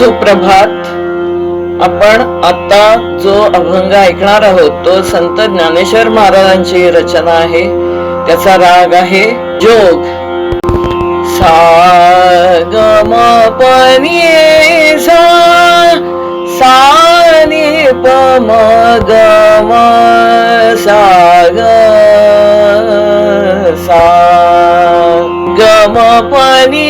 सुप्रभात. आपण आता जो अभंग ऐकणार आहोत तो संत ज्ञानेश्वर महाराजांची रचना आहे. त्याचा राग आहे जोग. सा ग म प नि सा सा नि प म ग म सा ग सा ग म प नि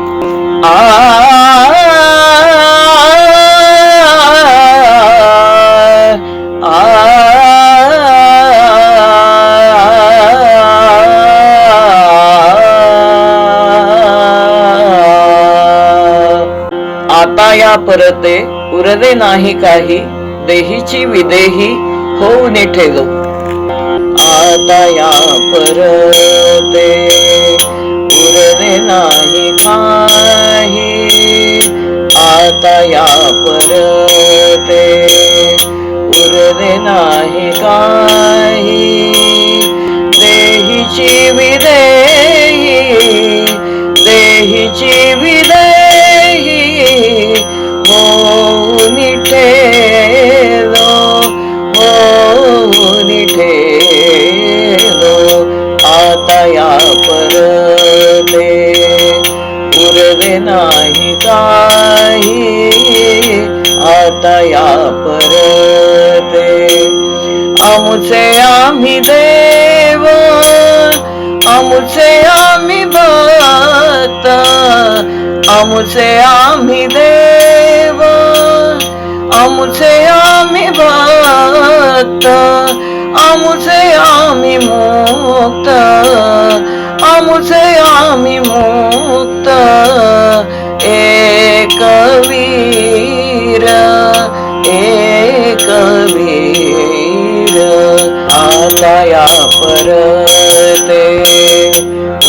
आता या परते उरले नाही काही देहीची विदेही होऊन ठेलो आता या परते उरले नाही काही आता या परते उरले नाही काही देहीची विदेही देहीची विदे झाले नाही काही. आता या परते. आमुचे आम्ही देव आमुचे आम्ही भक्त आमुचे आम्ही देव आमुचे आम्ही भक्त. आमुचे आम्ही मुक्त आमुचे आम्ही मुक्त एक वीर एक वीर आता या परते.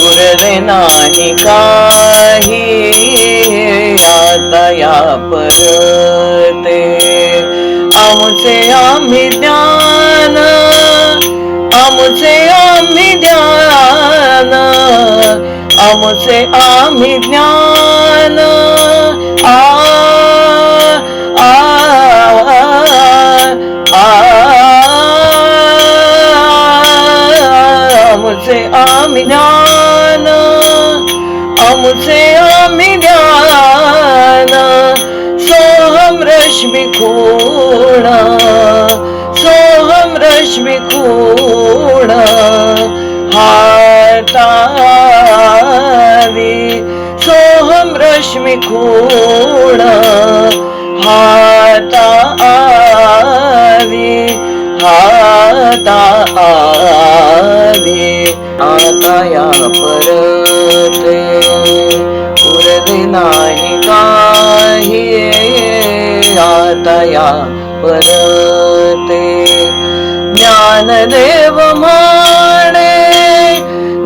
उरले नाही काही आता या परते. आमचे आम्ही ज्ञान आमचे आम्ही ज्ञान आमचे आम्ही ज्ञान. आ आमचे आम्ही ज्ञान आमचे आम्ही ज्ञान. सोहम रश्मी खूण सोहम रश्मी हातावी? सोहम रश्मी खूण हातावी? हाता आवी आता या परत उरले नाही काही. आता या परते ജ്ഞാനദേവമാണ്.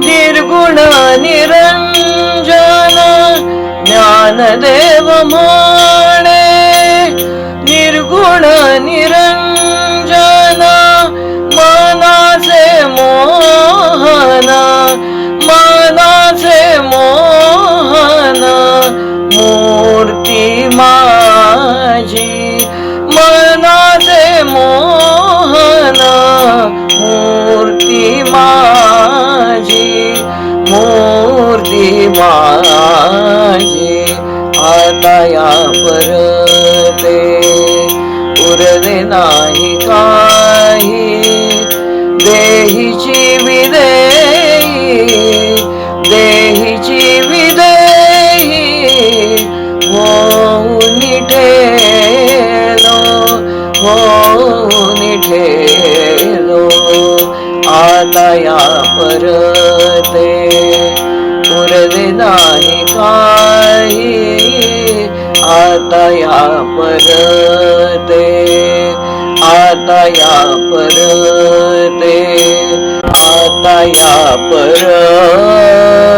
നിർഗുണ നിരഞ്ജന ജ്ഞാനദേവ आता या परते उरले नाही काही. देहीची विदेही देहीची विदेही होऊन ठेलो होऊन ठेलो. आता या परते उरले नाही काही आता या परते आता या परते आता या पर